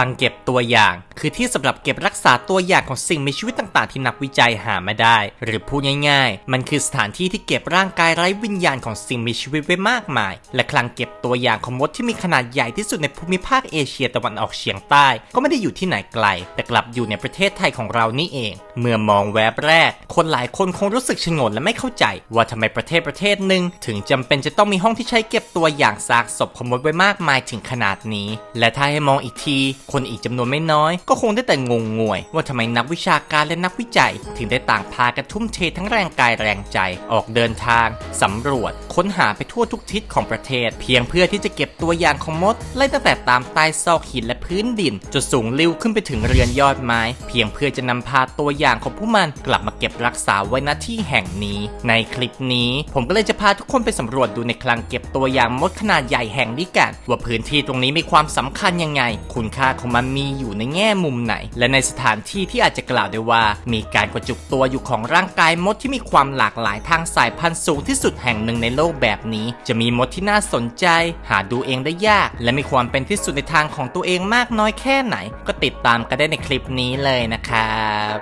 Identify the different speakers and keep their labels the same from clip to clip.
Speaker 1: ลังเก็บตัวอย่าง คือที่สำหรับเก็บรักษาตัวอย่างของสิ่งมีชีวิตต่างๆ ที่นักวิจัยหามาได้ หรือพูดง่าย ๆ มันคือสถานที่ที่เก็บร่างกายไร้วิญญาณของสิ่งมีชีวิตไว้มากมาย และคลังเก็บตัวอย่างของมดที่มีขนาดใหญ่ที่สุดในภูมิภาคเอเชียตะวันออกเฉียงใต้ ก็ไม่ได้อยู่ที่ไหนไกล แต่กลับอยู่ในประเทศไทยของเรานี่เอง เมื่อมองแวบแรก คนหลายคนคงรู้สึกชงนและไม่เข้าใจ ว่าทำไมประเทศประเทศหนึ่งถึงจำเป็นจะต้องมีห้องที่ใช้เก็บตัวอย่างซากศพของมดไว้มากมายถึงขนาดนี้ และถ้าให้มองอีกทีคนอีกจำนวนไม่น้อย ก็คงได้แต่งงงวย ว่าทำไมนักวิชาการและนักวิจัย ถึงได้ต่างพากันทุ่มเททั้งแรงกายแรงใจ ออกเดินทางสำรวจ ค้นหาไปทั่วทุกทิศของประเทศ เพียงเพื่อที่จะเก็บตัวอย่างของมด ไล่ตั้งแต่ตามใต้ซอกหินและพื้นดินจนสูงลิ้วขึ้นไปถึงเรือนยอดไม้ เพียงเพื่อจะนำพาตัวอย่างของผู้มันกลับมาเก็บรักษาไว้ณที่แห่งนี้ ในคลิปนี้ ผมก็เลยจะพาทุกคนไปสำรวจดูในคลังเก็บตัวอย่างมดขนาดใหญ่แห่งนี้กัน ว่าพื้นที่ตรงนี้มีความสำคัญยังไง คุณค่าของมันมีอยู่ในแง่มุมไหน และในสถานที่ที่อาจจะกล่าวได้ว่า มีการกระจุกตัวอยู่ของร่างกายมดที่มีความหลากหลายทางสายพันธุ์สูงที่สุดแห่งหนึ่งในโลกแบบนี้ จะมีมดที่น่าสนใจ หาดูเองได้ยาก และมีความเป็นที่สุดในทางของตัวเองมากน้อยแค่ไหน ก็ติดตามกันได้ในคลิปนี้เลยนะครับ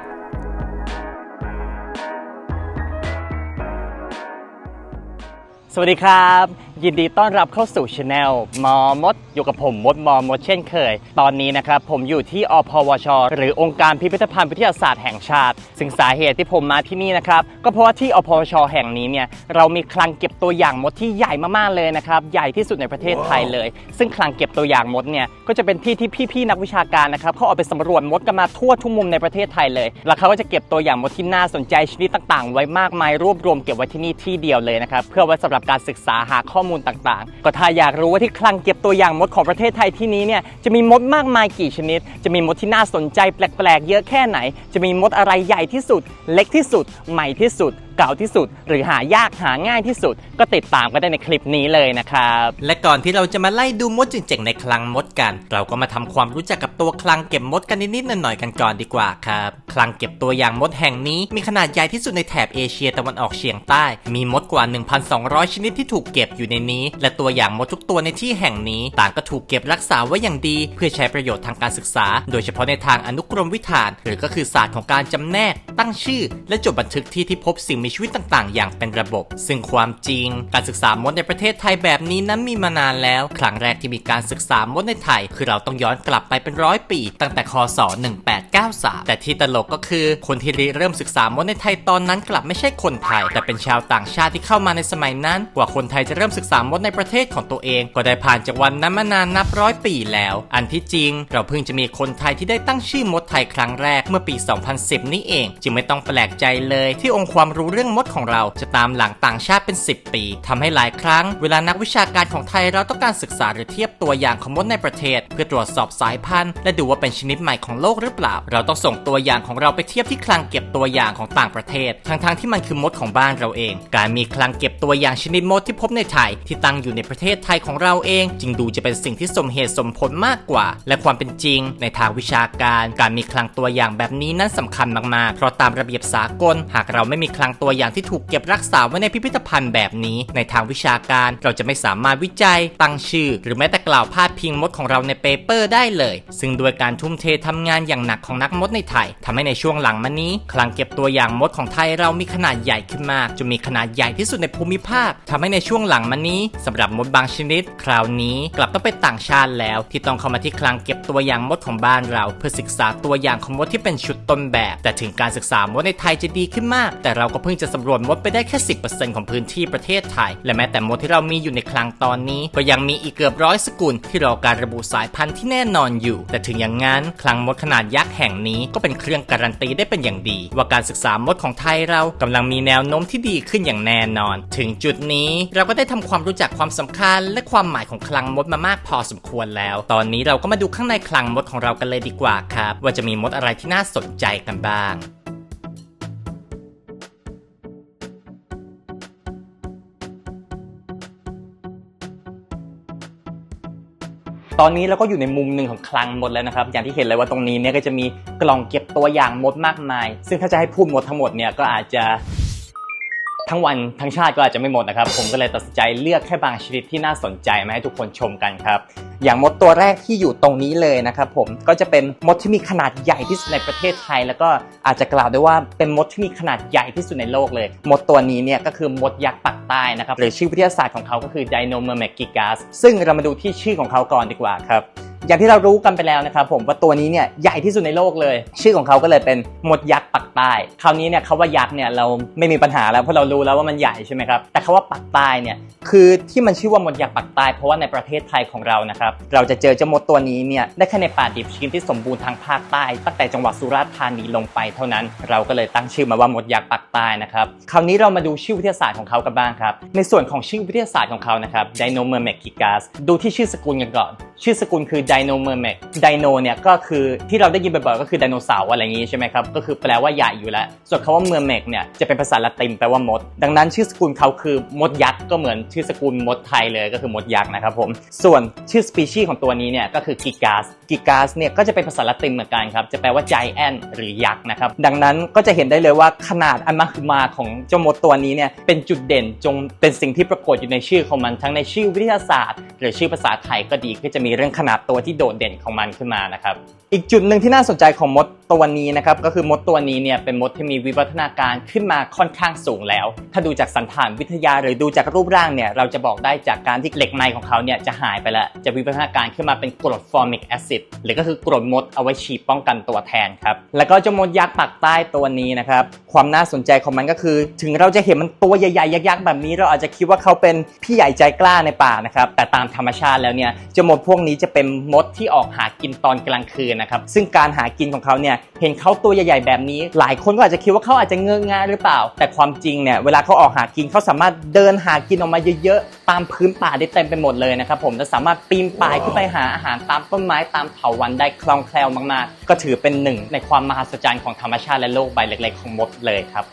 Speaker 1: สวัสดีครับยินดีต้อนรับเข้าสู่ช anel มอมด อยู่กับผมมดมอมดเช่นเคย ตอนนี้นะครับ ผมอยู่ที่อพวช หรือองค์การพิพิธภัณฑ์วิทยาศาสตร์แห่งชาติ ซึ่งสาเหตุที่ผมมาที่นี่นะครับ ก็เพราะว่าที่อพวช แห่งนี้เนี่ยเรามีคลังเก็บตัวอย่างมดที่ใหญ่มากๆเลยนะครับ ใหญ่ที่สุดในประเทศไทยเลย ซึ่งคลังเก็บตัวอย่างมดเนี่ยก็จะเป็นที่ที่พี่ๆนักวิชาการนะครับเขาเอาไปสำรวจมดกันมาทั่วทุกมุมในประเทศไทยเลย แล้วเขาก็จะเก็บตัวอย่างมดที่น่าสนใจชนิดต่าง ๆ ไว้มากมายรวบรวมเก็บไว้ที่นี่ที่เดียวเลยนะครับเพื่อไว้สำหรับการศึกษาหาข้ออมูลต่างๆ ก็ถ้าอยากรู้ว่าที่คลังเก็บตัวอย่างมดของประเทศไทยที่นี้เนี่ยจะมีมดมากมายกี่ชนิด จะมีมดที่น่าสนใจแปลกๆ เยอะแค่ไหน จะมีมดอะไรใหญ่ที่สุด เล็กที่สุด ใหม่ที่สุดเก่าที่สุด หรือหายากหาง่ายที่สุด ก็ติดตามกันได้ในคลิปนี้เลยนะครับ และก่อนที่เราจะมาไล่ดูมดเจ๋งๆในคลังมดกัน เราก็มาทำความรู้จักกับตัวคลังเก็บมดกันนิดๆหน่อยๆกันก่อนดีกว่าครับคลังเก็บตัวอย่างมดแห่งนี้มีขนาดใหญ่ที่สุดในแถบเอเชียตะวันออกเฉียงใต้ มีมดกว่า 1,200 ชนิดที่ถูกเก็บอยู่ในนี้ และตัวอย่างมดทุกตัวในที่แห่งนี้ต่างก็ถูกเก็บรักษาไว้อย่างดี เพื่อใช้ประโยชน์ทางการศึกษา โดยเฉพาะในทางอนุกรมวิธาน หรือก็คือศาสตร์ของการจำแนก ตั้งชื่อ และจดบันทึกที่ที่พบสิ่งมีชีวิตต่างๆ อย่างเป็นระบบ ซึ่งความจริง การศึกษามดในประเทศไทยแบบนี้นั้นมีมานานแล้ว ครั้งแรกที่มีการศึกษามดในไทย คือเราต้องย้อนกลับไปเป็นร้อยปี ตั้งแต่คศ 1893 แต่ที่ตลกก็คือคนที่ริเริ่มศึกษามดในไทยตอนนั้นกลับไม่ใช่คนไทย แต่เป็นชาวต่างชาติที่เข้ามาในสมัยนั้น กว่าคนไทยจะเริ่มศึกษามดในประเทศของตัวเอง ก็ได้ผ่านจากวันนั้นมานานนับร้อยปีแล้ว อันที่จริง เราเพิ่งจะมีคนไทยที่ได้ตั้งชื่อมดไทยครั้งแรกเมื่อปี 2010 นี่เอง จึงไม่ต้องแปลกใจเลยที่องค์ความรู้เรื่องมดของเราจะตามหลังต่างชาติเป็น 10 ปีทำให้หลายครั้ง เวลานักวิชาการของไทยเราต้องการศึกษาหรือเทียบตัวอย่างของมดในประเทศ เพื่อตรวจสอบสายพันธุ์ และดูว่าเป็นชนิดใหม่ของโลกหรือเปล่า เราต้องส่งตัวอย่างของเราไปเทียบที่คลังเก็บตัวอย่างของต่างประเทศ ทั้งๆที่มันคือมดของบ้านเราเอง การมีคลังเก็บตัวอย่างชนิดมดที่พบในไทย ที่ตั้งอยู่ในประเทศไทยของเราเอง จึงดูจะเป็นสิ่งที่สมเหตุสมผลมากกว่า และความเป็นจริง ในทางวิชาการ การมีคลังตัวอย่างแบบนี้นั้นสำคัญมากๆ เพราะตามระเบียบสากล หากเราไม่มีคลังตัวอย่างที่ถูกเก็บรักษาไว้ในพิพิธภัณฑ์แบบนี้ ในทางวิชาการเราจะไม่สามารถวิจัย ตั้งชื่อ หรือแม้แต่กล่าวพาดพิงมดของเราในเปเปอร์ได้เลย ซึ่งโดยการทุ่มเททำงานอย่างหนักของนักมดในไทยทำให้ในช่วงหลังมานี้ คลังเก็บตัวอย่างมดของไทยเรามีขนาดใหญ่ขึ้นมากจนมีขนาดใหญ่ที่สุดในภูมิภาคทำให้ในช่วงหลังมานี้สำหรับมดบางชนิด คราวนี้กลับต้องเป็นต่างชาติแล้ว ที่ต้องเข้ามาที่คลังเก็บตัวอย่างมดของบ้านเรา เพื่อศึกษาตัวอย่างของมดที่เป็นชุดต้นแบบ แต่ถึงการศึกษามดในไทยจะดีขึ้นมาก แต่เราก็เพิ่งจะสำรวจมดไปได้แค่ 10%ของพื้นที่ประเทศไทย และแม้แต่มดที่เรามีอยู่ในคลังตอนนี้ ก็ยังมีอีกเกือบร้อยสกุลที่รอการระบุสายพันธุ์ที่แน่นอนอยู่ แต่ถึงอย่างนั้นคลังมดขนาดยักษ์แห่งนี้ก็เป็นเครื่องการันตีได้เป็นอย่างดี ว่าการศึกษามดของไทยเรากำลังมีแนวโน้มที่ดีขึ้นอย่างแน่นอน ถึงจุดนี้เราก็ได้ทำความรู้จักความสำคัญ และความหมายของคลังมดมามากพอสมควรแล้ว ตอนนี้เราก็มาดูข้างในคลังมดของเรากันเลยดีกว่าครับ ว่าจะมีมดอะไรที่น่าสนใจกันบ้าง ตอนนี้เราก็อยู่ในมุมหนึ่งของคลังมดแล้วนะครับ อย่างที่เห็นเลยว่าตรงนี้เนี่ยก็จะมีกล่องเก็บตัวอย่างมดมากมาย ซึ่งถ้าจะให้พูดหมดทั้งหมดเนี่ยก็อาจจะทั้งวันทั้งชาติก็อาจจะไม่หมดนะครับ ผมก็เลยตัดสินใจเลือกแค่บางชนิดที่น่าสนใจมาให้ทุกคนชมกันครับ อย่างมดตัวแรกที่อยู่ตรงนี้เลยนะครับผมก็จะเป็นมดที่มีขนาดใหญ่ที่สุดในประเทศไทย แล้วก็อาจจะกล่าวได้ว่าเป็นมดที่มีขนาดใหญ่ที่สุดในโลกเลย มดตัวนี้เนี่ยก็คือมดยักษ์ปักใต้นะครับหรือชื่อวิทยาศาสตร์ของเขาก็คือ Dinomermegigas ซึ่งเรามาดูที่ชื่อของเขาก่อนดีกว่าครับอย่างที่เรารู้กันไปแล้วนะครับผมว่าตัวนี้เนี่ยใหญ่ที่สุดในโลกเลย ชื่อของเขาก็เลยเป็นมดยักษ์ปัก ใต้คราวนี้เนี่ยเขาว่ายักษ์เนี่ยเราไม่มีปัญหาแล้วเพราะเรารู้แล้วว่ามันใหญ่ใช่ไหมครับแต่คาว่าปักใต้เนี่ยคือที่มันชื่อว่ามดยักษ์ปักใต้เพราะว่าในประเทศไทยของเรานะครับเราจะเจอเจ้ามดตัวนี้เนี่ยได้แค่ในป่าดิบชื้นที่สมบูรณ์ทางภาคใต้ ตั้งแต่จังหวัดสุราษฎร์ธานีลงไปเท่านั้น เราก็เลยตั้งชื่อมาว่ามดยักษ์ปักใต้นะครับคราวนี้เรามาดูชื่อวิทยาศาสตร์ของเขากันบ้างครับในส่วนของชื่อวิทยาศาสตร์ของเขานะครับ Dinomermegigas ดูที่ชื่อสกุลกันก่อนชื่อสกุลคือ Dinomermeg ไดโนเนี่ยก็คือที่เราได้ยินบ่อยๆก็คือไดโนเสาร์อะไรอย่างงี้ใช่ไหมครับก็คือแปลว่าหญ่อยู่แล้ว ส่วนคาว่าเมอร์เมกเนี่ยจะเป็นภาษาละตินแปลว่ามด ดังนั้นชื่อสกุลเขาคือมดยักษ์ก็เหมือนชื่อสกุลมดไทยเลยก็คือมดยักษ์นะครับผม ส่วนชื่อสปีชีส์ของตัวนี้เนี่ยก็คือกิกาส กิกาสเนี่ยก็จะเป็นภาษาละตินเหมือนกันครับ จะแปลว่าไจแอนหรือยักษ์นะครับ ดังนั้นก็จะเห็นได้เลยว่าขนาดอันมหึมาของเจ้ามดตัวนี้เนี่ยเป็นจุดเด่นจงเป็นสิ่งที่ปรากฏอยู่ในชื่อของมันทั้งในชื่อวิทยาศาสตร์ หรือชื่อภาษาไทยก็ดีก็จะมีเรื่องขนาดตัวที่โดดเด่นของมันขึ้นมานะครับอีกจุดหนึ่งที่น่าสนใจของมดตัวนี้นะครับก็คือมดตัวนี้เนี่ยเป็นมดที่มีวิวัฒนาการขึ้นมาค่อนข้างสูงแล้ว ถ้าดูจากสันฐานวิทยาหรือดูจากรูปร่างเนี่ยเราจะบอกได้จากการที่เหล็กในของเขาเนี่ยจะหายไปแล้วจะวิวัฒนาการขึ้นมาเป็นกรดฟอร์มิกแอซิดหรือก็คือกรดมดเอาไว้ฉีดป้องกันตัวแทนครับ แล้วก็เจ้ามดยักษ์ปากใต้ตัวนี้นะครับ ความน่าสนใจของมันก็คือ ถึงเราจะเห็นมันตัวใหญ่ๆยักษ์ๆแบบนี้ เราอาจจะคิดว่าเขาเป็นพี่ใหญ่ใจกล้าในป่านะครับ แต่ตามธรรมชาติแล้วเนี่ยเจ้ามดพวกนี้จะเป็นมดที่ออกหากินตอนกลางคืนนะครับ ซึ่งการหากินของเขาเนี่ยเห็นเขาตัวใหญ่ๆแบบนี้ หลายคนก็อาจจะคิดว่าเขาอาจจะเงื้องาหรือเปล่า แต่ความจริงเนี่ยเวลาเขาออกหากินเขาสามารถเดินหากินออกมาเยอะๆตามพื้นป่าได้เต็มไปหมดเลยนะครับผมและสามารถปีนป่ายขึ้นไปหาอาหารตามต้นไม้ตามเถาวันได้คล่องแคล่วมากๆ ก็ถือเป็นหนึ่งในความมหัศจรรย์ของธรรมชาติและโลกใบเล็กๆ ของมดเลยครับ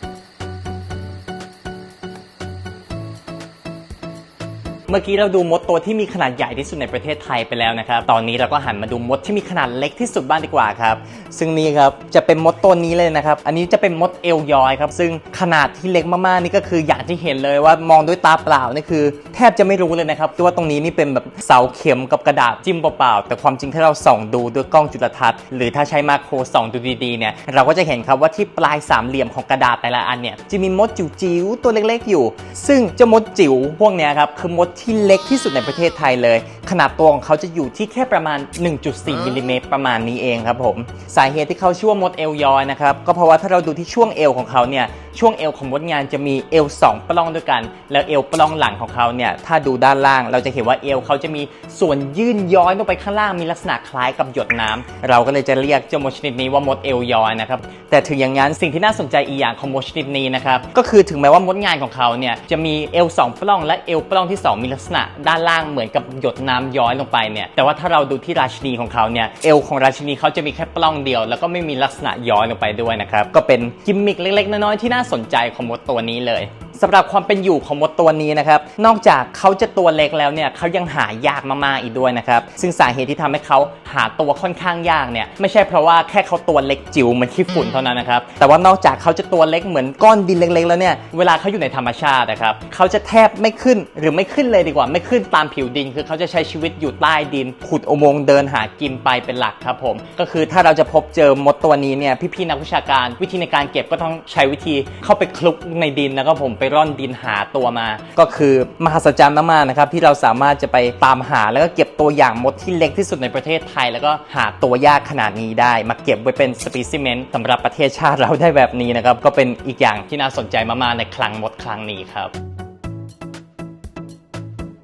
Speaker 1: เมื่อกี้เราดูมดตัวที่มีขนาดใหญ่ที่สุดในประเทศไทยไปแล้วนะครับ ตอนนี้เราก็หันมาดูมดที่มีขนาดเล็กที่สุดบ้างดีกว่าครับ ซึ่งนี่ครับจะเป็นมดตัวนี้เลยนะครับ อันนี้จะเป็นมดเอลยอยครับ ซึ่งขนาดที่เล็กมากๆนี่ก็คืออย่างที่เห็นเลยว่ามองด้วยตาเปล่านี่คือ แทบจะไม่รู้เลยนะครับว่าตรงนี้นี่เป็นแบบเสาเข็มกับกระดาษจิ้มเปล่าๆ แต่ความจริงถ้าเราส่องดูด้วยกล้องจุลทรรศน์หรือถ้าใช้มาโครส่องดูดีๆเนี่ย เราก็จะเห็นครับว่าที่ปลายสามเหลี่ยมของกระดาษแต่ละอันเนี่ยจะมีมดจิ๋วๆตัวเล็กๆอยู่ ซึ่งเจ้ามดจิ๋วพวกเนี้ยครับคือมดที่เล็กที่สุดในประเทศไทยเลย ขนาดตัวของเขาจะอยู่ที่แค่ประมาณ 1.4มิลลิเมตรประมาณนี้เองครับผม สาเหตุที่เขาชื่อว่ามดเอลยอยนะครับ ก็เพราะว่าถ้าเราดูที่ช่วงเอวของเขาเนี่ยช่วงเอวของมดงานจะมีเอวสองปล้องด้วยกัน แล้วเอวปล้องหลังของเขาเนี่ยถ้าดูด้านล่างเราจะเห็นว่าเอวเขาจะมีส่วนยื่นย้อยลงไปข้างล่างมีลักษณะคล้ายกับหยดน้ำเราก็เลยจะเรียกเจ้ามดชนิดนี้ว่ามดเอลยอยนะครับแต่ถึงอย่างนั้นสิ่งที่น่าสนใจอีกอย่างของมดชนิดนี้นะครับก็คือถึงแม้ว่ามดงานของเขาเนี่ยจะมีเอวสองปล้องและเอวปล้องที่สองมีลักษณะ ด้านล่างเหมือนกับหยดน้ำย้อยลงไปเนี่ยแต่ว่าถ้าเราดูที่ราชินีของเขาเนี่ยเอวของราชินีเขาจะมีแค่ปล้องเดียว แล้วก็ไม่มีลักษณะย้อยลงไปด้วยนะครับก็เป็นกิมมิคเล็กๆน้อยๆที่น่าสนใจของมดตัวนี้เลย สำหรับความเป็นอยู่ของมดตัวนี้นะครับ นอกจากเขาจะตัวเล็กแล้วเนี่ยเขายังหายากมากๆอีกด้วยนะครับ ซึ่งสาเหตุที่ทำให้เขาหาตัวค่อนข้างยากเนี่ยไม่ใช่เพราะว่าแค่เขาตัวเล็กจิ๋วเหมือนขี้ฝุ่นเท่านั้นนะครับ แต่ว่านอกจากเขาจะตัวเล็กเหมือนก้อนดินเล็กๆ แล้วเนี่ยเวลาเขาอยู่ในธรรมชาตินะครับเขาจะแทบไม่ขึ้นหรือไม่ขึ้นเลยดีกว่าไม่ขึ้นตามผิวดิน คือเขาจะใช้ชีวิตอยู่ใต้ดิน ขุดอุโมงค์เดินหากินไปเป็นหลักครับผม ก็คือถ้าเราจะพบเจอมดตัวนี้เนี่ยพี่ๆนักวิชาการ วิธีในการเก็บก็ต้องใช้วิธีเข้าไปคลุกในดินแล้วก็ผมไปร่อนดินหาตัวมา ก็คือมหัศจรรย์มากๆนะครับที่เราสามารถจะไปตามหาแล้วก็เก็บตัวอย่างมดที่เล็กที่สุดในประเทศไทย แล้วก็หาตัวยากขนาดนี้ได้ มาเก็บไว้เป็นสปีซิเมนต์สำหรับประเทศชาติเราได้แบบนี้นะครับก็เป็นอีกอย่างที่น่าสนใจมากๆในคลังมดคลังนี้ครับ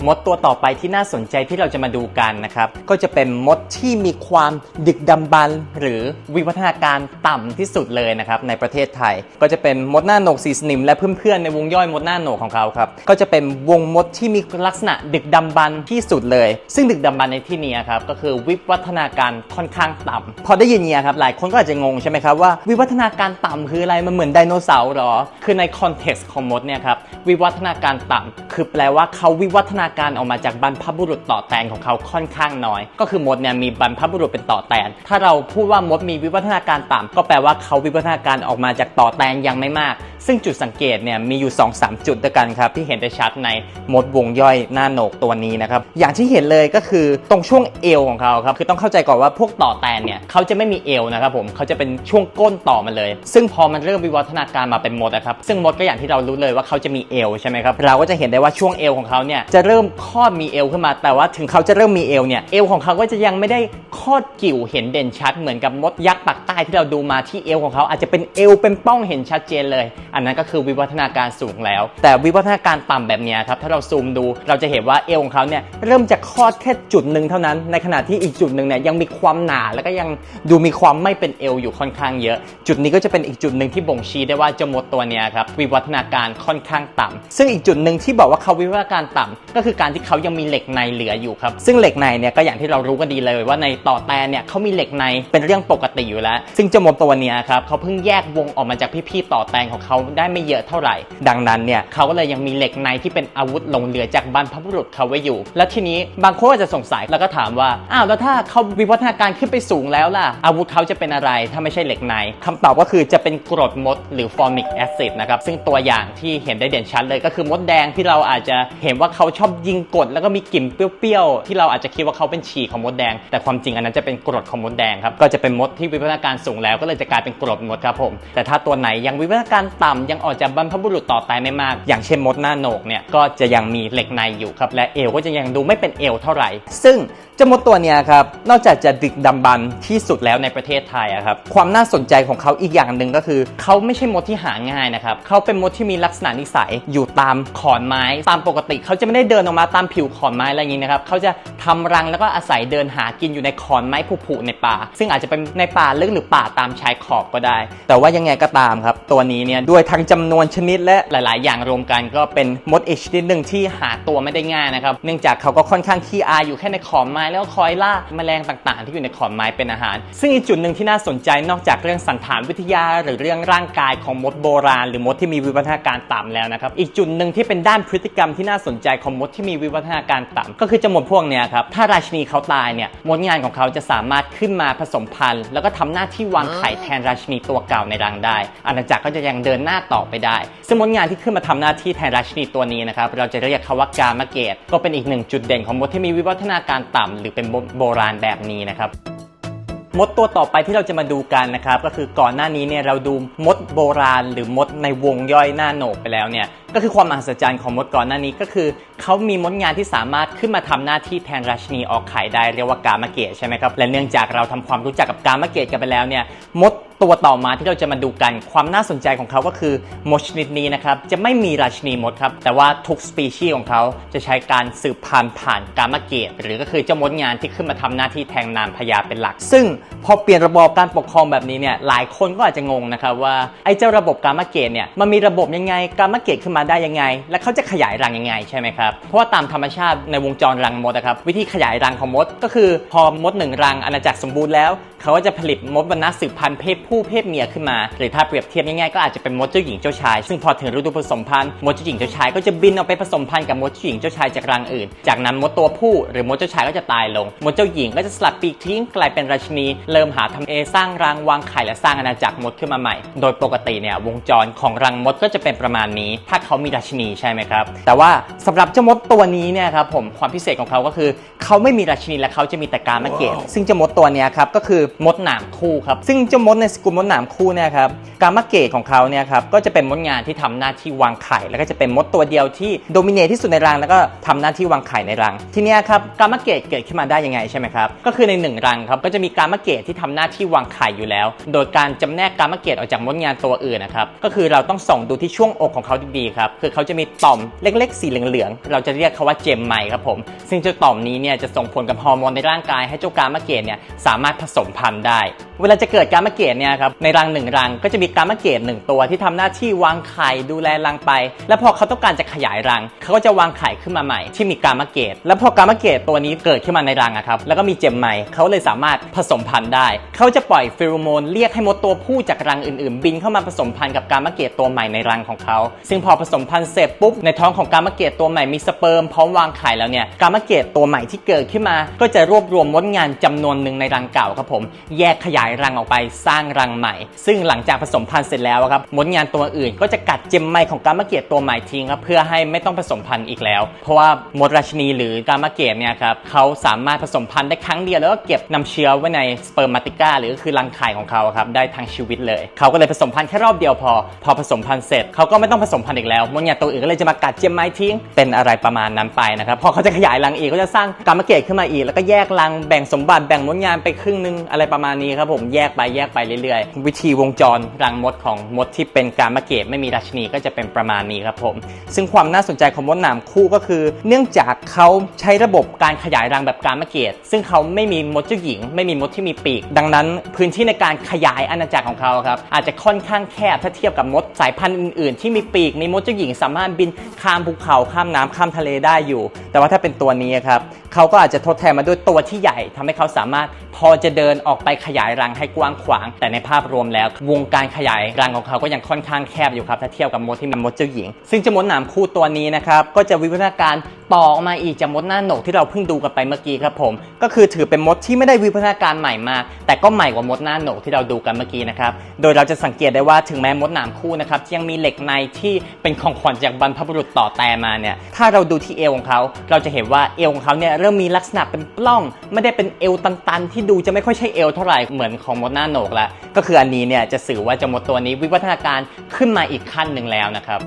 Speaker 1: มดตัวต่อไปที่น่าสนใจที่เราจะมาดูกันนะครับก็จะเป็นมดที่มีความดึกดำบรรพ์หรือวิวัฒนาการต่ำที่สุดเลยนะครับในประเทศไทย ก็จะเป็นมดหน้าโหนกสีสนิมและเพื่อนๆในวงย่อยมดหน้าโหนกของเขาครับก็จะเป็นวงมดที่มีลักษณะดึกดำบรรพ์ที่สุดเลย ซึ่งดึกดำบรรพ์ในที่นี้ครับก็คือวิวัฒนาการค่อนข้างต่ำพอได้ยินเนี่ยครับหลายคนก็อาจจะงงใช่ไหมครับว่าวิวัฒนาการต่ำคืออะไรมันเหมือนไดโนเสาร์หรอคือในคอนเท็กซ์ของมดเนี่ยครับวิวัฒนาการต่ำคือแปลว่าเขาวิวัฒนาการออกมาจากบรรพบุรุษต่อแตนของเขาค่อนข้างน้อย ก็คือมดเนี่ยมีบรรพบุรุษเป็นต่อแตน ถ้าเราพูดว่ามดมีวิวัฒนาการต่ำก็แปลว่าเขาวิวัฒนาการออกมาจากต่อแตนยังไม่มากซึ่งจุดสังเกตเนี่ยมีอยู่ 2-3 จุดด้วยกันครับที่เห็นได้ชัดในมดวงย่อยหน้าโหนกตัวนี้นะครับอย่างที่เห็นเลยก็คือตรงช่วงเอวของเขาครับคือต้องเข้าใจก่อนว่าพวกต่อแตนเนี่ยเขาจะไม่มีเอวนะครับผมเขาจะเป็นช่วงก้นต่อมาเลย ซึ่งพอมันเริ่มวิวัฒนาการมาเป็นมดนะครับซึ่งมดก็อย่างที่เรารู้เลยว่าเขาจะมีเอวใช่ไหมครับเราก็จะเห็นได้ว่าช่วงเอวของเขาเนี่ยจะเริ่มคลอดมีเอวขึ้นมา แต่ว่าถึงเขาจะเริ่มมีเอวเนี่ยเอวของเขาก็จะยังไม่ได้คลอดกิ่วเห็นเด่นชัดเหมือนกับมดยักษ์ปากใต้ที่เราดูมาที่เอวของเขาอาจจะเป็นเอวเป็นป้องเห็นชัดเจนเลยอันนั้นก็คือวิวัฒนาการสูงแล้ว แต่วิวัฒนาการต่ำแบบนี้ครับถ้าเราซูมดูเราจะเห็นว่าเอวของเขาเนี่ยเริ่มจะคลอดแค่จุดหนึ่งเท่านั้น ในขณะที่อีกจุดหนึ่งเนี่ยยังมีความหนาแล้วก็ยังดูมีความไม่เป็นเอวอยู่ค่อนข้างเยอะ จุดนี้ก็จะเป็นอีกจุดหนึ่งที่บ่งชี้ได้ว่าจมดตัวเนี้ยครับวิวัฒนาการค่อนข้างต่ำซึ่งอีกจุดหนึ่งที่บอกว่าเขาวิวัฒนาการต่ำก็คือการที่เขายังมีเหล็กในเหลืออยู่ครับซึ่งเหล็กในเนี่ยก็อย่างที่เรารู้กันดีเลยว่าในต่อแตนเนี่ยเขามีเหล็กในเป็นเรื่องปกติอยู่แล้ว ซึ่งจมดตัวเนี้ยครับเขาเพิ่งแยกวงออกมาจากพี่ๆต่อแตนของเขาได้ไม่เยอะเท่าไหร่ ดังนั้นเนี่ยเขาก็เลยยังมีเหล็กในที่เป็นอาวุธหลงเหลือจากบรรพบุรุษเขาไว้อยู่ และทีนี้บางคนอาจจะสงสัยแล้วก็ถามว่าอ้าวแล้วถ้าเขาวิวัฒนาการขึ้นไปสูงแล้วล่ะ อาวุธเขาจะเป็นอะไรถ้าไม่ใช่เหล็กในคำตอบก็คือจะเป็นกรดมดหรือฟอร์มิกแอซิดนะครับซึ่งตัวอย่างที่เห็นได้เด่นชัดเลยก็คือมดแดงที่เราอาจจะเห็นว่าเขาชอบยิงกดแล้วก็มีกลิ่นเปรี้ยวๆที่เราอาจจะคิดว่าเขาเป็นฉี่ของมดแดง แต่ความจริงอันนั้นจะเป็นกรดของมดแดงครับก็จะเป็นมดที่วิวัฒนาการสูงแล้วก็เลยจะกลายเป็นกรดมดครับผมแต่ถ้าตัวไหนยังวิวัฒนาการต่ำยังออกจากบรรพบุรุษต่อตายไม่มาก อย่างเช่นมดหน้าโหนกเนี่ยก็จะยังมีเหล็กในอยู่ครับและเอวก็จะยังดูไม่เป็นเอวเท่าไหร่ ซึ่งเจ้ามดตัวเนี้ยครับนอกจากจะดึกดำบรรพ์ที่สุดแล้วในประเทศไทยครับความน่าสนใจของเขาอีกอย่างหนึ่งก็คือ เขาไม่ใช่มดที่หาง่ายนะครับเขาเป็นมดที่มีลักษณะนิสัยอยู่ตามขอนไม้ตามปกติ เขาจะไม่ได้เดินออกมาตามผิวขอนไม้อะไรอย่างนี้นะครับเขาจะทำรังแล้วก็อาศัยเดินหากินอยู่ในขอนไม้ผุๆในป่า ซึ่งอาจจะเป็นในป่าลึกหรือป่าตามชายขอบก็ได้ แต่ว่ายังไงก็ตามครับ ตัวนี้เนี่ยด้วยยทั้งจำนวนชนิดและหลาย ๆ อย่างรวมกันก็เป็นมดอีกชนิดหนึ่งที่หาตัวไม่ได้ง่ายนะครับ เนื่องจากเขาก็ค่อนข้างขี้อายอยู่แค่ในขอนไม้แล้วคอยล่าแมลงต่าง ๆ ที่อยู่ในขอนไม้เป็นอาหาร ซึ่งอีกจุดหนึ่งที่น่าสนใจนอกจากเรื่องสันฐานวิทยา หรือเรื่องร่างกายของมดโบราณ หรือมดที่มีวิวัฒนาการต่ำแล้วนะครับ อีกจุดหนึ่งที่เป็นด้านพฤติกรรมที่น่าสนใจของมดที่มีวิวัฒนาการต่ำก็คือจะมดพวกเนี้ยครับถ้าราชินีเขาตายเนี่ยมดงานของเขาจะสามารถขึ้นมาผสมพันธุ์ แล้วก็ทำหน้าที่วางไข่แทนราชินีตัวเก่าในรังได้อาณาจักรก็จะยังเดินหน้าต่อไปได้ ซึ่งมดงานที่ขึ้นมาทำหน้าที่แทนราชินีตัวนี้นะครับเราจะเรียกเขาว่ากามเกต ก็เป็นอีกหนึ่งจุดเด่นของมดที่มีวิวัฒนาการต่ำหรือเป็นมดโบราณแบบนี้นะครับมดตัวต่อไปที่เราจะมาดูกันนะครับก็คือก่อนหน้านี้เนี่ยเราดูมดโบราณ หรือมดในวงย่อยหน้าโหนกไปแล้วเนี่ยก็คือความมหัศจรรย์ของมดก่อนหน้านี้ก็คือเขามีมดงานที่สามารถขึ้นมาทำหน้าที่แทนราชินีออกไข่ได้เรียกว่ากามเกตใช่ไหมครับและเนื่องจากเราทำความรู้จักกับกามเกตกันไปแล้วเนี่ยมดตัวต่อมาที่เราจะมาดูกันความน่าสนใจของเขาก็คือมดชนิดนี้นะครับจะไม่มีราชินีมดครับแต่ว่าทุกสปีชีส์ของเขาจะใช้การสืบพันธุ์ผ่านกามเกตหรือก็คือเจ้ามดงานที่ขึ้นมาทำหน้าที่แทนนามพญาเป็นหลัก ซึ่งพอเปลี่ยนระบบการปกครองแบบนี้เนี่ยหลายคนก็อาจจะงงนะครับว่าไอ้เจ้าระบบกามเกตเนี่ยมันมีระบบยังไงกามเกตขึ้นมาได้ยังไง และเขาจะขยายรังยังไงใช่ไหมครับ เพราะว่าตามธรรมชาติในวงจรรังมดนะครับวิธีขยายรังของมด ก็คือพอมดหนึ่งรังอาณาจักรสมบูรณ์แล้ว เขาก็จะผลิตมดวรรณะสืบพันธุ์เพศผู้เพศเมียขึ้นมา หรือถ้าเปรียบเทียบง่ายๆก็อาจจะเป็นมดเจ้าหญิงเจ้าชาย ซึ่งพอถึงฤดูผสมพันธุ์มดเจ้าหญิงเจ้าชายก็จะบินออกไปผสมพันธุ์กับมดเจ้าหญิงเจ้าชายจากรังอื่น จากนั้นมดตัวผู้หรือมดเจ้าชายก็จะตายลง มดเจ้าหญิงก็จะสลัดปีกทิ้งกลายเป็นราชินี เริ่มหาทำเอสร้างรังวางไข่และสร้างอาณาจักรมดขึ้นมาใหม่ โดยปกติเนี่ยวงจรของรังมดก็จะเป็นประมาณนี้ถ้าเขามีราชินีใช่ไหมครับ แต่ว่าสำหรับเจ้ามดตัวนี้เนี่ยครับผมความพิเศษของเขาก็คือ เขาไม่มีราชินีและเขาจะมีแต่กามเกตซึ่งเจ้ามดตัวเนี้ยครับก็คือมดหนามคู่ครับซึ่งเจ้ามดในสกุลมดหนามคู่เนี่ยครับกามเกตของเขาเนี่ยครับก็จะเป็นมดงานที่ทำหน้าที่วางไข่ แล้วก็จะเป็นมดตัวเดียวที่โดมิเนตที่สุดในรังแล้วก็ทำหน้าที่วางไข่ในรัง ทีเนี้ยครับกามเกตเกิดขึ้นมาได้ยังไงใช่ไหมครับก็คือในหนึ่งรังครับก็จะมีกามเกตที่ทำหน้าที่วางไข่อยู่แล้ว โดยการจำแนกกามเกตออกจากมดงานตัวอื่นนะครับก็คือเราต้องส่องดูที่ช่วงอกของเขาดีๆครับคือเขาจะมีต่อมเล็กๆ สีเหลืองๆเราจะเรียกเขาว่าเจมไมครับผม ซึ่งเจ้าต่อมนี้เนี่ยจะส่งผลกับฮอร์โมนในร่างกายให้เจ้ากามเกตเนี่ยสามารถผสมพันธุ์ได้ เวลาจะเกิดกามาเกตเนี่ยครับในรังหนึ่งรังก็จะมีกามาเกตหนึ่งตัวที่ทำหน้าที่วางไข่ดูแลรังไป แล้วพอเขาต้องการจะขยายรังเขาก็จะวางไข่ขึ้นมาใหม่ที่มีกามาเกตแล้วพอกามาเกตตัวนี้เกิดขึ้นมาในรังอะครับแล้วก็มีเจมไมเขาเลยสามารถผสมพันธุ์ได้ เขาจะปล่อยฟีโรโมนเรียกให้มดตัวผู้จากรังอื่นๆ บินเข้ามาผสมพันธุ์กับกามาเกตตัวใหม่ในรังของเขา ซึ่งพอผสมพันธุ์เสร็จปุ๊บในท้องของกามเกตตัวใหม่มีสเปิร์มพร้อมวางไข่แล้วเนี่ยกามเกตตัวใหม่ที่เกิดขึ้นมา ก็จะรวบรวมมดงานจำนวนหนึ่งในรังเก่าครับผม แยกขยายรังออกไปสร้างรังใหม่ ซึ่งหลังจากผสมพันธุ์เสร็จแล้วครับมดงานตัวอื่น ก็จะกัดเจมไมของกามเกตตัวใหม่ทิ้งครับเพื่อให้ไม่ต้องผสมพันธุ์อีกแล้ว เพราะว่ามดราชินีหรือกามเกตเนี่ยครับเขาสามารถผสมพันธุ์ได้ครั้งเดียวแล้วก็เก็บนำเชื้อไว้ในสเปิร์มาติก้าหรือคือรังไข่ของเขาครับได้ทั้งชีวิตเลย เขาก็เลยผสมพันธุ์แค่รอบเดียวพอ พอผสมพันธุ์เสร็จเขาก็ไม่ต้องผสมพันธุ์อีกแล้วมดงาตัวอื่นก็เลยจะมากัดเจียมไม้ทิ้ง เป็นอะไรประมาณนั้นไปนะครับพอเขาจะขยายรังอีกก็จะสร้างกามเกตขึ้นมาอีก แล้วก็แยกรังแบ่งสมบัติแบ่งมดงานไปครึ่งนึงอะไรประมาณนี้ครับผมแยกไปแยกไปเรื่อยๆ วิธีวงจรรังมดของมดที่เป็นกามเกตไม่มีราชินีก็จะเป็นประมาณนี้ครับผมซึ่งความน่าสนใจของมดหนามคู่ก็คือ เนื่องจากเขาใช้ระบบการขยายรังแบบกามเกต ซึ่งเขาไม่มีมดเจ้าหญิง ไม่มีมดที่มีปีก ดังนั้นพื้นที่ในการขยายอาณาจักรของเขาครับอาจจะค่อนข้างแคบถ้าเทียบกับมดสายพันธุ์อื่นๆ ที่มีปีกมีมดเจ้าหญิงสามารถบินข้ามภูเขาข้ามน้ำข้ามทะเลได้อยู่ แต่ว่าถ้าเป็นตัวนี้ครับเขาก็อาจจะทดแทนมาด้วยตัวที่ใหญ่ทำให้เขาสามารถพอจะเดินออกไปขยายรังให้กว้างขวาง แต่ในภาพรวมแล้ว วงการขยายรังของเขาก็ยังค่อนข้างแคบอยู่ครับถ้าเทียบกับมดที่เป็นมดเจ้าหญิง ซึ่งเจ้ามดหนามคู่ตัวนี้นะครับก็จะวิวัฒนาการต่อออกมาอีกจากมดหน้าโหนกที่เราเพิ่งดูกันไปเมื่อกี้ครับผม ก็คือถือเป็นมดที่ไม่ได้วิวัฒนาการใหม่มาก แต่ก็ใหม่กว่ามดหน้าโหนกที่เราดูกันเมื่อกี้นะครับโดยเราจะสังเกตได้ว่าถึงแม้มดหนามคู่นะครับยังมีเหล็กในที่เป็นของขวัญจากบรรพบุรุษต่อแต่มาเนี่ยถ้าเราดูที่เอวของเขา เราจะเห็นว่าเอวของเขาเนี่ยเริ่มมีลักษณะเป็นปล้อง ไม่ได้เป็นเอวตันๆ ที่ดูจะไม่ค่อยใช่เอวเท่าไหร่เหมือนของมดหน้าโหนกละก็คืออันนี้เนี่ยจะสื่อว่าจะมดตัวนี้วิวัฒนาการขึ้นมาอีกขั้นหนึ่งแล้วนะครับ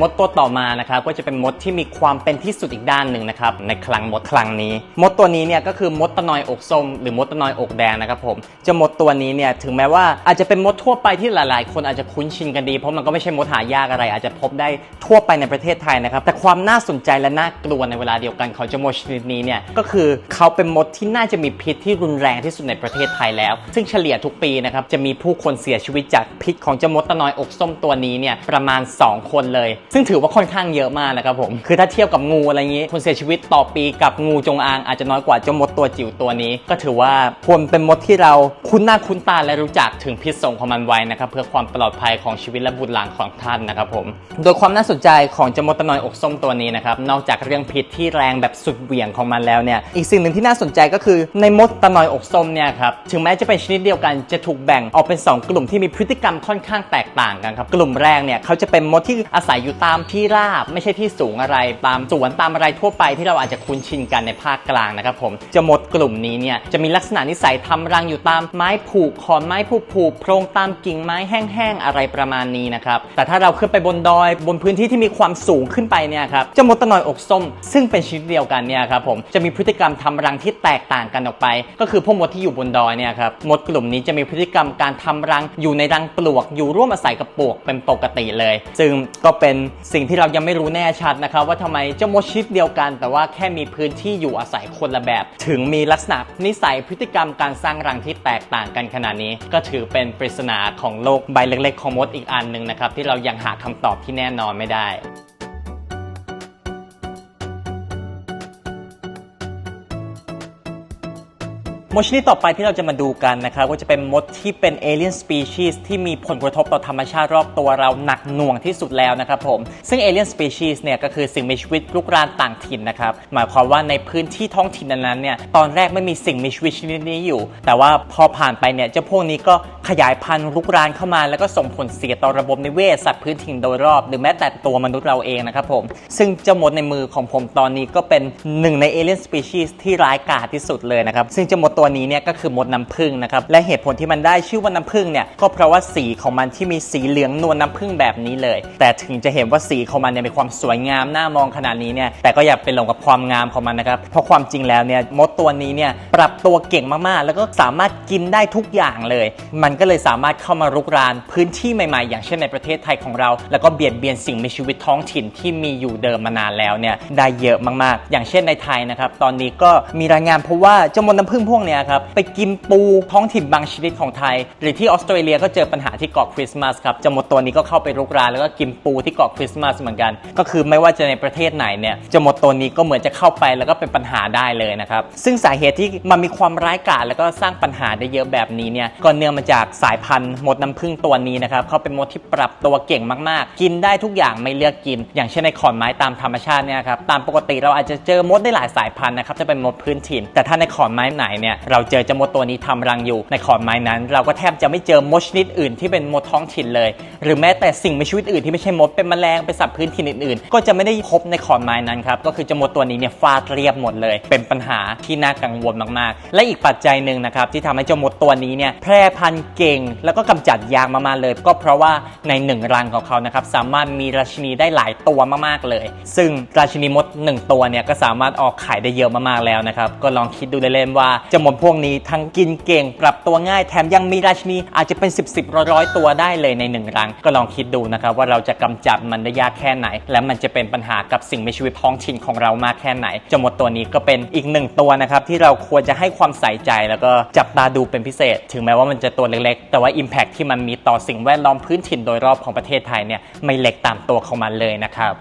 Speaker 1: มดตัวต่อมานะครับก็จะเป็นมดที่มีความเป็นที่สุดอีกด้านหนึ่งนะครับในคลังมดคลังนี้ มดตัวนี้เนี่ยก็คือมดตะนอยอกส้มหรือมดตะนอยอกแดงนะครับผมจะมดตัวนี้เนี่ยถึงแม้ว่าอาจจะเป็นมดทั่วไปที่หลาย ๆ คนอาจจะคุ้นชินกันดี เพราะมันก็ไม่ใช่มดหายากอะไร อาจจะพบได้ทั่วไปในประเทศไทยนะครับแต่ความน่าสนใจและน่ากลัวในเวลาเดียวกันของเจ้ามดชนิดนี้เนี่ยก็คือเขาเป็นมดที่น่าจะมีพิษที่รุนแรงที่สุดในประเทศไทยแล้ว ซึ่งเฉลี่ยทุกปีนะครับจะมีผู้คนเสียชีวิตจากพิษของเจ้ามดตะนอยอกส้มตัวนี้เนี่ยประมาณ 2 คนเลยซึ่งถือว่าค่อนข้างเยอะมากนะครับผม คือถ้าเทียบกับงูอะไรอย่างนี้คนเสียชีวิตต่อปีกับงูจงอางอาจจะน้อยกว่าเจ้ามดตัวจิ๋วตัวนี้ ก็ถือว่าควรเป็นมดที่เราคุ้นหน้าคุ้นตาและรู้จักถึงพิษสงของมันไว้นะครับเพื่อความปลอดภัยของชีวิตและบุตรหลานของท่านนะครับผม โดยความน่าสนใจของเจ้ามดตะนอยอกส้มตัวนี้นะครับนอกจากเรื่องพิษที่แรงแบบสุดเหวี่ยงของมันแล้วเนี่ยอีกสิ่งหนึ่งที่น่าสนใจก็คือในมดตะนอยอกส้มเนี่ยครับถึงแม้จะเป็นชนิดเดียวกันจะถูกแบ่งออกเป็น 2 กลุ่มที่มีพฤติกรรมค่อนข้างแตกต่างกันครับกลุ่มแรกเนี่ยเขาจะเป็นมดที่อาศัยอยู่ตามที่ราบไม่ใช่ที่สูงอะไรตามสวนตามอะไรทั่วไปที่เราอาจจะคุ้นชินกันในภาคกลางนะครับผมจะมดกลุ่มนี้เนี่ยจะมีลักษณะนิสัยทำรังอยู่ตามไม้ผูกขอนไม้ผูกผูกโพรงตามกิ่งไม้แห้งๆอะไรประมาณนี้นะครับแต่ถ้าเราขึ้นไปบนดอยบนพื้นที่ที่มีความสูงขึ้นไปเนี่ยครับจ้ามดตะนอยอกส้ม ซึ่งเป็นชนิดเดียวกันเนี่ยครับผมจะมีพฤติกรรมทำรังที่แตกต่างกันออกไป ก็คือพวกมดที่อยู่บนดอยเนี่ยครับมดกลุ่มนี้จะมีพฤติกรรมการทำรังอยู่ในรังปลวก อยู่ร่วมอาศัยกับปลวกเป็นปกติเลย ซึ่งก็เป็นสิ่งที่เรายังไม่รู้แน่ชัดนะครับว่าทำไมเจ้ามดชิดเดียวกัน แต่ว่าแค่มีพื้นที่อยู่อาศัยคนละแบบ ถึงมีลักษณะนิสัยพฤติกรรมการสร้างรังที่แตกต่างกันขนาดนี้ ก็ถือเป็นปริศนาของโลกใบเล็กๆของมดอีกอันหนึ่งนะครับที่เรายังหาคำตอบที่แน่นอนไม่ได้ มดชนิดต่อไปที่เราจะมาดูกันนะครับก็จะเป็นมดที่เป็นเอเลียนสปีชีส์ที่มีผลกระทบต่อธรรมชาติรอบตัวเราหนักหน่วงที่สุดแล้วนะครับผม ซึ่งเอเลียนสปีชีส์เนี่ยก็คือสิ่งมีชีวิตลุกรานต่างถิ่นนะครับ หมายความว่าในพื้นที่ท้องถิ่นนั้นๆเนี่ยตอนแรกไม่มีสิ่งมีชีวิตชนิดนี้อยู่ แต่ว่าพอผ่านไปเนี่ยเจ้าพวกนี้ก็ขยายพันธุ์ลุกรานเข้ามา แล้วก็ส่งผลเสียต่อระบบนิเวศสัตว์พื้นถิ่นโดยรอบ หรือแม้แต่ตัวมนุษย์เราเองนะครับผมซึ่งเจ้ามดในมือของผมตอนนี้ก็เป็นหนึ่งในเอเลียนสปีชีส์ที่ร้ายกาจที่สุดเลยนะครับซึ่งเจ้ามดตัวนี้เนี่ยก็คือมดน้ำผึ้งนะครับและเหตุผลที่มันได้ชื่อว่าน้ำผึ้งเนี่ยก็เพราะว่าสีของมันที่มีสีเหลืองนวลน้ำผึ้งแบบนี้เลย แต่ถึงจะเห็นว่าสีของมันเนี่ยมีความสวยงามน่ามองขนาดนี้เนี่ยแต่ก็อย่าไปหลงกับความงามของมันนะครับเพราะความจริงแล้วเนี่ยมดตัวนี้เนี่ยปรับตัวเก่งมากๆ แล้วก็สามารถกินได้ทุกอย่างเลย มันก็เลยสามารถเข้ามารุกรานพื้นที่ใหม่ๆ อย่างเช่นในประเทศไทยของเรา แล้วก็เบียดเบียนสิ่งมีชีวิตท้องถิ่นที่มีอยู่เดิมมานานแล้วเนี่ยได้เยอะมากๆ อย่างเช่นในไทยนะครับตอนนี้ก็มีรายงานเพราะว่าเจ้ามดน้ำผึ้งพวกเนี้ยครับไปกินปูท้องถิ่นบางชนิดของไทย หรือที่ออสเตรเลียก็เจอปัญหาที่เกาะคริสต์มาสครับจ้ามดตัวนี้ก็เข้าไปรุกรานแล้วก็กินปูที่เกาะคริสต์มาสเหมือนกัน ก็คือไม่ว่าจะในประเทศไหนเนี่ยจ้ามดตัวนี้ก็เหมือนจะเข้าไปแล้วก็เป็นปัญหาได้เลยนะครับซึ่งสาเหตุที่มันมีความร้ายกาจแล้วก็สร้างปัญหาได้เยอะแบบนี้เนี่ยก็เนื่องมาจากจากสายพันธุ์มดน้ำผึ้งตัวนี้นะครับเขาเป็นมดที่ปรับตัวเก่งมากๆ กินได้ทุกอย่างไม่เลือกกิน อย่างเช่นในขอนไม้ตามธรรมชาติเนี่ยครับตามปกติเราอาจจะเจอมดได้หลายสายพันธุ์นะครับจะเป็นมดพื้นถิ่น แต่ถ้าในขอนไม้ไหนเนี่ยเราเจอเจ้ามดตัวนี้ทำรังอยู่ในขอนไม้นั้น เราก็แทบจะไม่เจอมดชนิดอื่นที่เป็นมดท้องถิ่นเลย หรือแม้แต่สิ่งมีชีวิตอื่นที่ไม่ใช่มดเป็นแมลงเป็นสัตว์พื้นถิ่นอื่นๆ ก็จะไม่ได้พบในขอนไม้นั้นครับก็คือเจ้ามดตัวนี้เนี่ยฟาดเรียบหมดเลย เป็นปัญหาที่น่ากังวลมากๆ และอีกปัจจัยหนึ่งนะครับที่ทำให้เจ้ามดตัวนี้เนี่ยแพร่พันธุ์เก่ง แล้วก็กำจัดยากมากๆเลย ก็เพราะว่าในหนึ่งรังของเขานะครับสามารถมีราชินีได้หลายตัวมากๆเลย ซึ่งราชินีมดหนึ่งตัวเนี่ยก็สามารถออกไข่ได้เยอะมากๆแล้วนะครับก็ลองคิดดูเล่นๆว่าเจ้ามดพวกนี้ทั้งกินเก่ง ปรับตัวง่ายแถมยังมีราชินีอาจจะเป็น 10บสร้อยตัวได้เลยในหนึ่งรัง ก็ลองคิดดูนะครับว่าเราจะกำจัดมันได้ยากแค่ไหน และมันจะเป็นปัญหากับสิ่งมีชีวิตท้องถิ่นของเรามากแค่ไหนจมดตัวนี้ก็เป็นอีกหนึ่งตัวนะครับที่เราควรจะให้ความใส่ใจแล้วก็จับตาดูเป็นพิเศษ ถึงแม้ว่ามันจะตัวเล็กๆ แต่ว่า Impact ที่มันมีต่อสิ่งแวดล้อมพื้นถิ่นโดยรอบของประเทศไทยเนี่ยไม่เล็กตามตัวของมันเลยนะครับ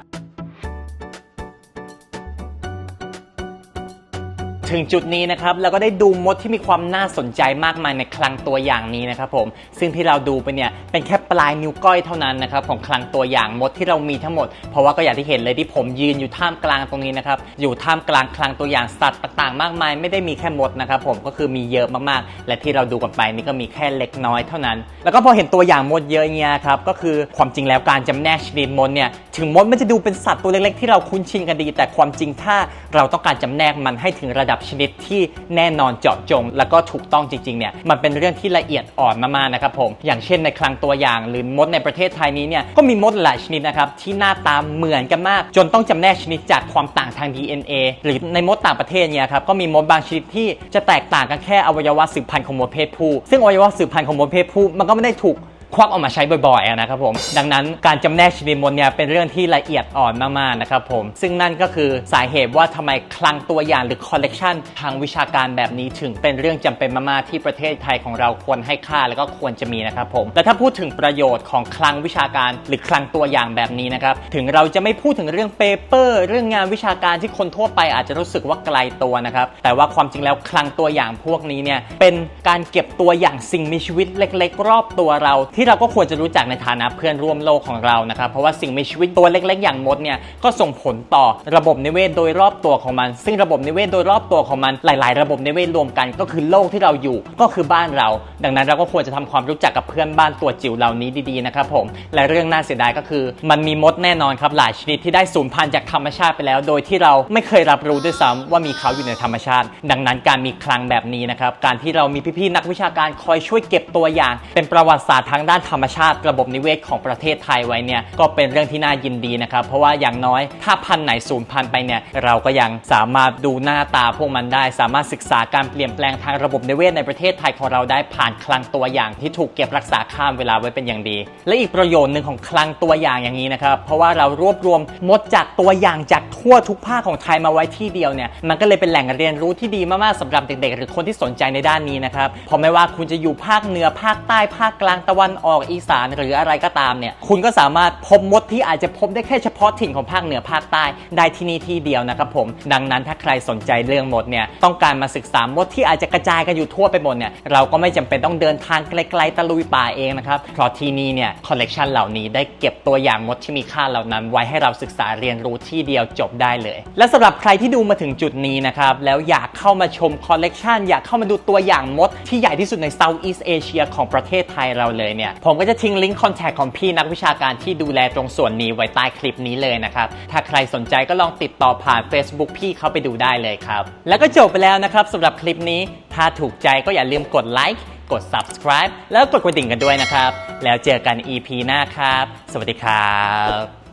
Speaker 1: ถึงจุดนี้นะครับเราก็ได้ดูมดที่มีความน่าสนใจมากมายในคลังตัวอย่างนี้นะครับผมซึ่งที่เราดูไปเนี่ยเป็นแค่ปลายนิ้วก้อยเท่านั้นนะครับของคลังตัวอย่างมดที่เรามีทั้งหมด เพราะว่าก็อย่างที่เห็นเลยที่ผมยืนอยู่ท่ามกลางตรงนี้นะครับอยู่ท่ามกลางคลังตัวอย่างสัตว์ต่างๆ มากมาย ไม่ได้มีแค่มดนะครับผมก็คือมีเยอะมากๆ และที่เราดูกันไปนี่ก็มีแค่เล็กน้อยเท่านั้น แล้วก็พอเห็นตัวอย่างมดเยอะเงี้ยครับก็คือความจริงแล้วการจำแนกชนิดมดเนี่ยถึงมดมันจะดูเป็นสัตว์ตัวเล็กๆที่เราคุ้นชินกันดี แต่ความจริงถ้าเราต้องการจำแนกมันให้ถึงระดับชนิดที่แน่นอนเจาะจง แล้วก็ถูกต้องจริงๆเนี่ยมันเป็นเรื่องที่ละเอียดอ่อนมากๆนะครับผมอย่างเช่นในคลังตัวอย่าง หรือมดในประเทศไทยนี้เนี่ยก็มีมดหลายชนิดนะครับที่หน้าตาเหมือนกันมาก จนต้องจำแนกชนิดจากความต่างทาง DNA หรือในมดต่างประเทศเนี่ยครับก็มีมดบางชนิดที่จะแตกต่างกันแค่อวัยวะสืบพันธุ์ของมดเพศผู้ ซึ่งอวัยวะสืบพันธุ์ของมดเพศผู้มันก็ไม่ได้ถูก ควักออกมาใช้บ่อยๆนะครับผม ดังนั้นการจำแนกชนิดมดเนี่ยเป็นเรื่องที่ละเอียดอ่อนมากๆนะครับผม ซึ่งนั่นก็คือสาเหตุว่าทำไมคลังตัวอย่างหรือคอลเลกชันทางวิชาการแบบนี้ถึงเป็นเรื่องจำเป็นมากๆที่ประเทศไทยของเราควรให้ค่าแล้วก็ควรจะมีนะครับผม และถ้าพูดถึงประโยชน์ของคลังวิชาการ หรือคลังตัวอย่างแบบนี้นะครับถึงเราจะไม่พูดถึงเรื่องเปเปอร์เรื่องงานวิชาการที่คนทั่วไปอาจจะรู้สึกว่าไกลตัวนะครับแต่ว่าความจริงแล้วคลังตัวอย่างพวกนี้เนี่ยเป็นการเก็บตัวอย่างสิ่งมีชีวิตเล็ก ๆ รอบตัวเราที่เราก็ควรจะรู้จักในฐานะเพื่อนร่วมโลกของเรานะครับ เพราะว่าสิ่งมีชีวิตตัวเล็ก ๆ อย่างมดเนี่ยก็ส่งผลต่อระบบนิเวศโดยรอบตัวของมัน ซึ่งระบบนิเวศโดยรอบตัวของมันหลาย ๆ ระบบนิเวศรวมกันก็คือโลกที่เราอยู่ก็คือบ้านเรา ดังนั้นเราก็ควรจะทำความรู้จักกับเพื่อนบ้านตัวจิ๋วเหล่านี้ดีๆนะครับผมและเรื่องน่าเสียดายก็คือ มันมีมดแน่นอนครับหลายชนิดที่ได้สูญพันธุ์จากธรรมชาติไปแล้ว โดยที่เราไม่เคยรับรู้ด้วยซ้ำว่ามีเขาอยู่ในธรรมชาติ ดังนั้นการมีคลังแบบนี้นะครับการที่เรามีพี่ๆนักวิชาการคอยช่วยเก็บตัวอย่าง เป็นประวัติศาสตร์ทางด้านธรรมชาติระบบนิเวศของประเทศไทยไว้เนี่ยก็เป็นเรื่องที่น่ายินดีนะครับ เพราะว่าอย่างน้อยถ้าพันธุ์ไหนสูญพันธุ์ไปเนี่ยเราก็ยังสามารถดูหน้าตาพวกมันได้ สามารถศึกษาการเปลี่ยนแปลงทางระบบนิเวศในประเทศไทยของเราได้ผ่านคลังตัวอย่างที่ถูกเก็บรักษาข้ามเวลาไว้เป็นอย่างดี และอีกประโยชน์หนึ่งของคลังตัวอย่างอย่างนี้นะครับเพราะว่าเรารวบรวมมดจากตัวอย่างจากทั่วทุกภาคของไทยมาไว้ที่เดียวเนี่ยมันก็เลยเป็นแหล่งเรียนรู้ที่ดีมากๆสำหรับเด็กๆ หรือคนที่สนใจในด้านนี้นะครับเพราะไม่ว่าคุณจะอยู่ภาคเหนือภาคใต้ภาคกลางตะวันออกอีสานหรืออะไรก็ตามเนี่ย คุณก็สามารถพบมดที่อาจจะพบได้แค่เฉพาะถิ่นของภาคเหนือภาคใต้ได้ที่นี่ที่เดียวนะครับผม ดังนั้นถ้าใครสนใจเรื่องมดเนี่ยต้องการมาศึกษามดที่อาจจะกระจายกันอยู่ทั่วไปหมดเนี่ยเราก็ไม่จำเป็นต้องเดินทางไกลๆตะลุยป่าเองนะครับเพราะที่นี่เนี่ยคอลเลกชันเหล่านี้ได้เก็บตัวอย่างมดที่มีค่าเหล่านั้น ไว้ให้เราศึกษาเรียนรู้ที่เดียวจบได้เลย และสำหรับใครที่ดูมาถึงจุดนี้นะครับแล้วอยากเข้ามาชมคอลเลกชันอยากเข้ามาดูตัวอย่างมดที่ใหญ่ที่สุดใน Southeast Asia ของประเทศไทยเราเลยเนี่ยเนี่ย ผมก็จะทิ้งลิงก์คอนแทคของพี่นักวิชาการที่ดูแลตรงส่วนนี้ไว้ใต้คลิปนี้เลยนะครับ ถ้าใครสนใจก็ลองติดต่อผ่าน Facebook พี่เขาไปดูได้เลยครับ แล้วก็จบไปแล้วนะครับสำหรับคลิปนี้ ถ้าถูกใจก็อย่าลืมกดไลค์กด subscribe แล้วกดกระดิ่งกันด้วยนะครับ แล้วเจอกัน EP หน้าครับ สวัสดีครับ